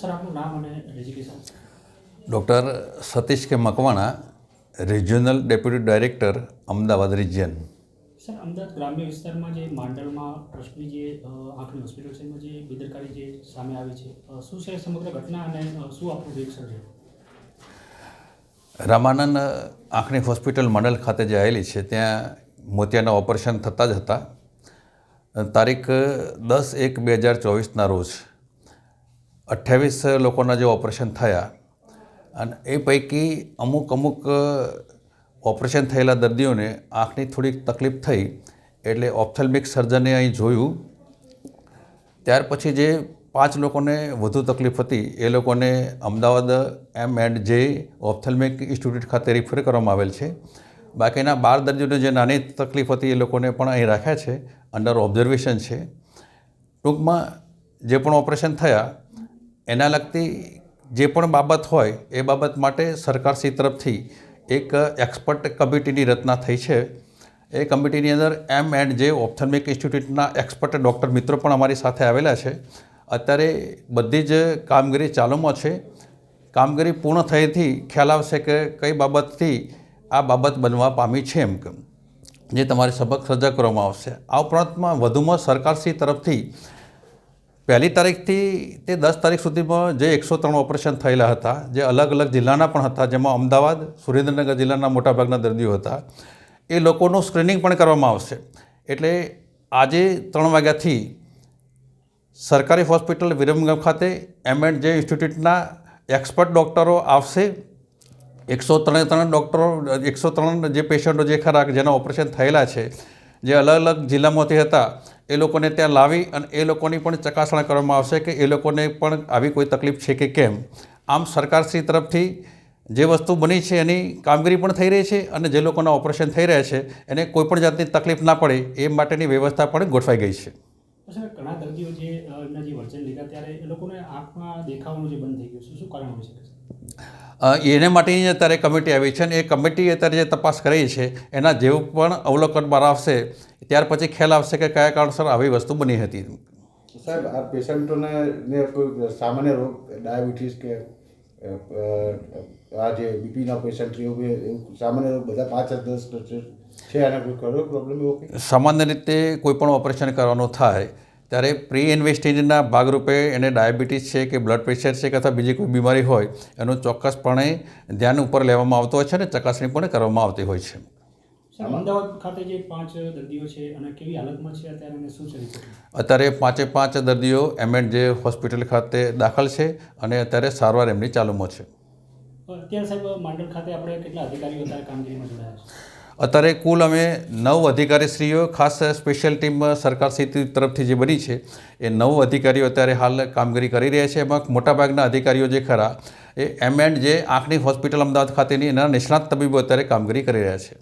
Sir આપનું નામ અને designation doctor Satish K Makwana regional deputy director Ahmedabad region sir Ahmedabad ગ્રામ્ય વિસ્તારમાં જે માંડળમાં ટ્રસ્ટની જે આંખની હોસ્પિટલ છે એમાં જે બેદરકારી જે સામે આવી છે શું છે સમગ્ર ઘટના અને શું આપણું રિએક્શન છે? રામાનંદ આંખની હોસ્પિટલ મંડલ ખાતે જે આવેલી છે ત્યાં મોતિયાના ઓપરેશન થતાં જ હતા. તારીખ દસ એક બે હજાર ચોવીસના રોજ અઠ્યાવીસ લોકોના જે ઓપરેશન થયા અને એ પૈકી અમુક અમુક ઓપરેશન થયેલા દર્દીઓને આંખની થોડીક તકલીફ થઈ એટલે ઓપ્થેલ્મિક સર્જને અહીં જોયું. ત્યાર પછી જે પાંચ લોકોને વધુ તકલીફ હતી, એ લોકોને Ahmedabad M and J ophthalmic institute ખાતે રિફર કરવામાં આવેલ છે. બાકીના બાર દર્દીઓને જે નાની તકલીફ હતી, એ લોકોને પણ અહીં રાખ્યા છે અંડર ઓબ્ઝર્વેશન છે. ટૂંકમાં જે પણ ઓપરેશન થયા એના લગતી જે પણ બાબત હોય એ બાબત માટે સરકારશ્રી તરફથી એક એક્સપર્ટ કમિટીની રચના થઈ છે. એ કમિટીની અંદર એમ એન્ડ જે ઓપ્થેલ્મિક ઇન્સ્ટિટ્યૂટના એક્સપર્ટ ડૉક્ટર મિત્રો પણ અમારી સાથે આવેલા છે. અત્યારે બધી જ કામગીરી ચાલુમાં છે. કામગીરી પૂર્ણ થયેથી ખ્યાલ આવશે કે કઈ બાબતથી આ બાબત બનવા પામી છે એમ કે જે તમારી સબક સજા કરવામાં આવશે. આ ઉપરાંતમાં વધુમાં સરકારશ્રી તરફથી પહેલી તારીખથી તે દસ તારીખ સુધીમાં જે એકસો ત્રણ ઓપરેશન થયેલા હતા, જે અલગ અલગ જિલ્લાના પણ હતા, જેમાં અમદાવાદ, સુરેન્દ્રનગર જિલ્લાના મોટાભાગના દર્દીઓ હતા, એ લોકોનું સ્ક્રીનિંગ પણ કરવામાં આવશે. એટલે આજે ત્રણ વાગ્યાથી સરકારી હોસ્પિટલ વિરમગામ ખાતે એમ એન્ડ જે ઇન્સ્ટિટ્યૂટના એક્સપર્ટ ડૉક્ટરો આવશે. એકસો ત્રણે ત્રણ ડૉક્ટરો, એકસો ત્રણ જે પેશન્ટો જે ખરા, જેના ઓપરેશન થયેલા છે જે અલગ અલગ જિલ્લામાંથી હતા, એ લોકોને ત્યાં લાવી અને એ લોકોની પણ ચકાસણા કરવામાં આવશે કે એ લોકોને પણ આવી કોઈ તકલીફ છે કે કેમ. આમ સરકારશ્રી તરફથી જે વસ્તુ બની છે એની કામગીરી પણ થઈ રહી છે અને જે લોકોના ઓપરેશન થઈ રહ્યા છે, એને કોઈ પણ જાતની તકલીફ ના પડે, એ માટેની વ્યવસ્થા પણ ગોઠવાઈ ગઈ છે. દર્દીઓ જે જે વર્જન લીધા, ત્યારે એ લોકોને આંખમાં દેખાવાનું જે બંધ થઈ ગયું છે, શું કારણ હોઈ છે? એને માટેની અત્યારે કમિટી આવી છે અને એ કમિટી અત્યારે જે તપાસ કરી છે એના જેવું પણ અવલોકન બહાર આવશે ત્યાર પછી ખ્યાલ આવશે કે કયા કારણસર આવી વસ્તુ બની હતી. સાહેબ આ પેશન્ટોને સામાન્ય રોગ ડાયાબિટીસ કે આ જે બીપીના પેશન્ટ એવું સામાન્ય રોગ બધા પાંચ દસ છે છે આને કોઈ ખરો પ્રોબ્લેમ એવો સામાન્ય રીતે કોઈ પણ ઓપરેશન કરવાનું થાય ત્યારે પ્રી ઇન્વેસ્ટિંગના ભાગરૂપે એને ડાયાબિટીસ છે કે બ્લડ પ્રેશર છે કે અથવા બીજી કોઈ બીમારી હોય એનું ચોક્કસપણે ધ્યાન ઉપર લેવામાં આવતું હોય છે અને ચકાસણી પણ કરવામાં આવતી હોય છે. અમદાવાદ ખાતે જે પાંચ દર્દીઓ છે અને કેવી હાલતમાં છે અત્યારે અને શું છે અત્યારે પાંચે પાંચ દર્દીઓ એમ એન્ડ જે હોસ્પિટલ ખાતે દાખલ છે અને અત્યારે સારવાર એમની ચાલુમાં છે. અત્યારે સાહેબ માંડલ ખાતે આપણે કેટલા અધિકારીઓ અત્યારે કામગીરીમાં જોડાયા છે? અત્યારે કુલ અમે નવ અધિકારીશ્રીઓ, ખાસ સ્પેશિયલ ટીમ સરકાર તરફથી જે બની છે, એ નવ અધિકારીઓ અત્યારે હાલ કામગીરી કરી રહ્યા છે. એમાં મોટાભાગના અધિકારીઓ જે ખરા, એ એમ એન્ડ જે આંખની હોસ્પિટલ અમદાવાદ ખાતેની એના નિષ્ણાત તબીબો અત્યારે કામગીરી કરી રહ્યા છે.